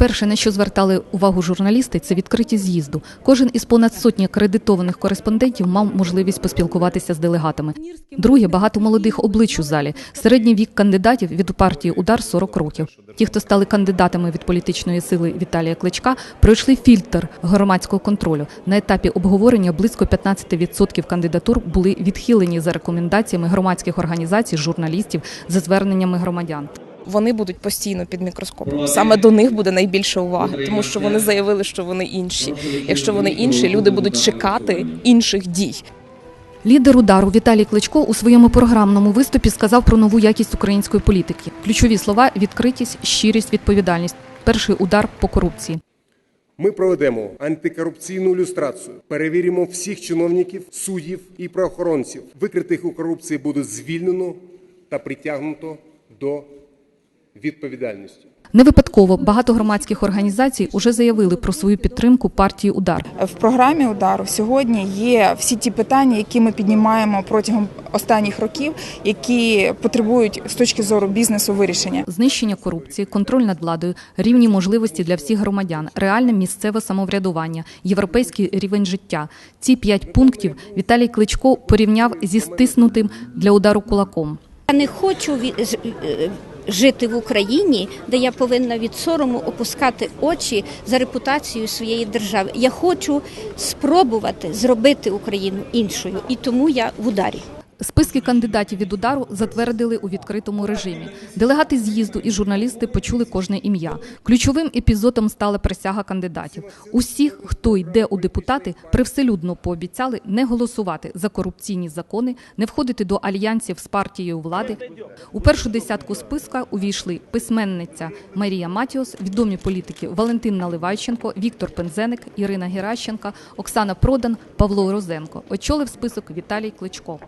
Перше, на що звертали увагу журналісти, це відкритість з'їзду. Кожен із понад сотні акредитованих кореспондентів мав можливість поспілкуватися з делегатами. Друге, багато молодих облич у залі. Середній вік кандидатів від партії Удар 40 років. Ті, хто стали кандидатами від політичної сили Віталія Кличка, пройшли фільтр громадського контролю. На етапі обговорення близько 15% кандидатур були відхилені за рекомендаціями громадських організацій, журналістів, за зверненнями громадян. Вони будуть постійно під мікроскопом. Саме до них буде найбільше уваги, тому що вони заявили, що вони інші. Якщо вони інші, люди будуть чекати інших дій. Лідер удару Віталій Кличко у своєму програмному виступі сказав про нову якість української політики. Ключові слова відкритість, щирість, відповідальність. Перший удар по корупції. Ми проведемо антикорупційну люстрацію, перевіримо всіх чиновників, суддів і правоохоронців. Викритих у корупції буде звільнено та притягнуто до відповідальності. Не випадково багато громадських організацій уже заявили про свою підтримку партії Удар. В програмі удару сьогодні є всі ті питання, які ми піднімаємо протягом останніх років, які потребують з точки зору бізнесу вирішення. Знищення корупції, контроль над владою, рівні можливості для всіх громадян, реальне місцеве самоврядування, європейський рівень життя. Ці п'ять пунктів Віталій Кличко порівняв зі стиснутим для удару кулаком. Я не хочу е, жити в Україні, де я повинна від сорому опускати очі за репутацією своєї держави. Я хочу спробувати зробити Україну іншою, і тому я в ударі. Списки кандидатів від удару затвердили у відкритому режимі. Делегати з'їзду і журналісти почули кожне ім'я. Ключовим епізодом стала присяга кандидатів. Усіх, хто йде у депутати, привселюдно пообіцяли не голосувати за корупційні закони, не входити до альянсів з партією влади. У першу десятку списка увійшли письменниця Марія Матіос, відомі політики Валентин Наливайченко, Віктор Пензеник, Ірина Геращенка, Оксана Продан, Павло Розенко. Очолив список Віталій Кличко.